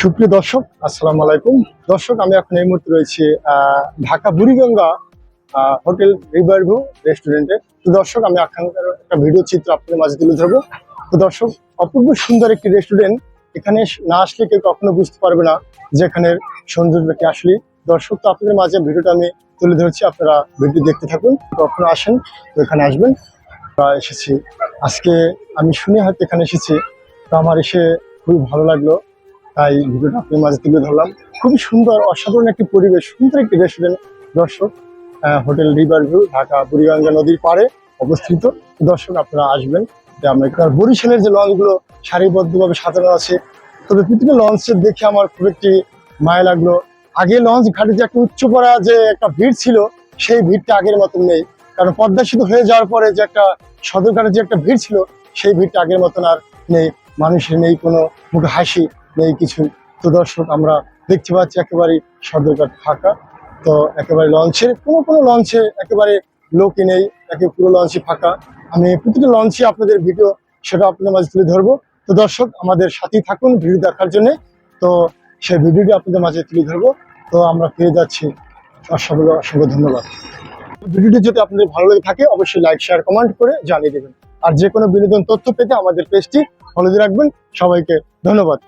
সুপ্রিয় দর্শক, আসসালামু আলাইকুম। দর্শক, আমি এখন এই মুহূর্তে রয়েছি Dhaka Buriganga hotel river view রেস্টুরেন্টে। তো দর্শক, আমি এখানকার একটা ভিডিও চিত্র আপনাদের মাঝে তুলে ধরবো। তো দর্শক, অপূর্ব সুন্দর একটি রেস্টুরেন্ট, এখানে না আসলে কেউ কখনো বুঝতে পারবে না যে এখানের সৌন্দর্যটা কি আসলে। দর্শক, তো আপনাদের মাঝে ভিডিওটা আমি তুলে ধরছি, আপনারা ভিডিও দেখতে থাকুন। কখনো আসেন, তো এখানে আসবেন। এসেছি। আজকে আমি শুনে হয়তো এখানে এসেছি। তো আমার এসে খুবই ভালো লাগল। তাই ভিডিওটা আপনার মাঝে তুলে ধরলাম। খুবই সুন্দর, অসাধারণ একটি পরিবেশ, সুন্দর একটি রেস্টুরেন্ট দর্শক hotel river view, Dhaka Buriganga নদীর পাড়ে অবস্থিত। দর্শক, আপনারা আসবেন। যে এখানে বরিশালের যে লঞ্চগুলো সারিবদ্ধভাবে সাজানো আছে, তবে প্রতিটা লঞ্চের দেখে আমার খুব একটি মায়া লাগল। আগে লঞ্চ ঘাটে যে একটা উচ্চ পড়া যে একটা ভিড় ছিল, সেই ভিড়টা আগের মতন নেই। কারণ পদ্মা সেতু হয়ে যাওয়ার পরে যে একটা সদরঘাটে যে একটা ভিড় ছিল, সেই ভিড়টা আগের মতন আর নেই। মানুষের নেই কোনো মুখে হাসি। নেই কিছু তো দর্শক আমরা দেখতে পাচ্ছি, একেবারে সদরঘাট ফাঁকা। তো একেবারে লঞ্চের কোনো কোনো লঞ্চে একেবারে লোকই নেই, একে পুরো লঞ্চই ফাঁকা। আমি প্রতিটা লঞ্চে আপনাদের ভিডিও, সেটা আপনাদের মাঝে তুলে ধরবো। তো দর্শক, আমাদের সাথেই থাকুন ভিডিও দেখার জন্য। তো সেই ভিডিওটি আপনাদের মাঝে তুলে ধরবো। তো আমরা ফিরে যাচ্ছি। অসংখ্য অসংখ্য ধন্যবাদ। ভিডিওটি যদি আপনাদের ভালো লেগে থাকে, অবশ্যই লাইক, শেয়ার, কমেন্ট করে জানিয়ে দেবেন। আর যে কোনো বিনোদন তথ্য পেতে আমাদের পেজটি ফলো দিয়ে রাখবেন। সবাইকে ধন্যবাদ।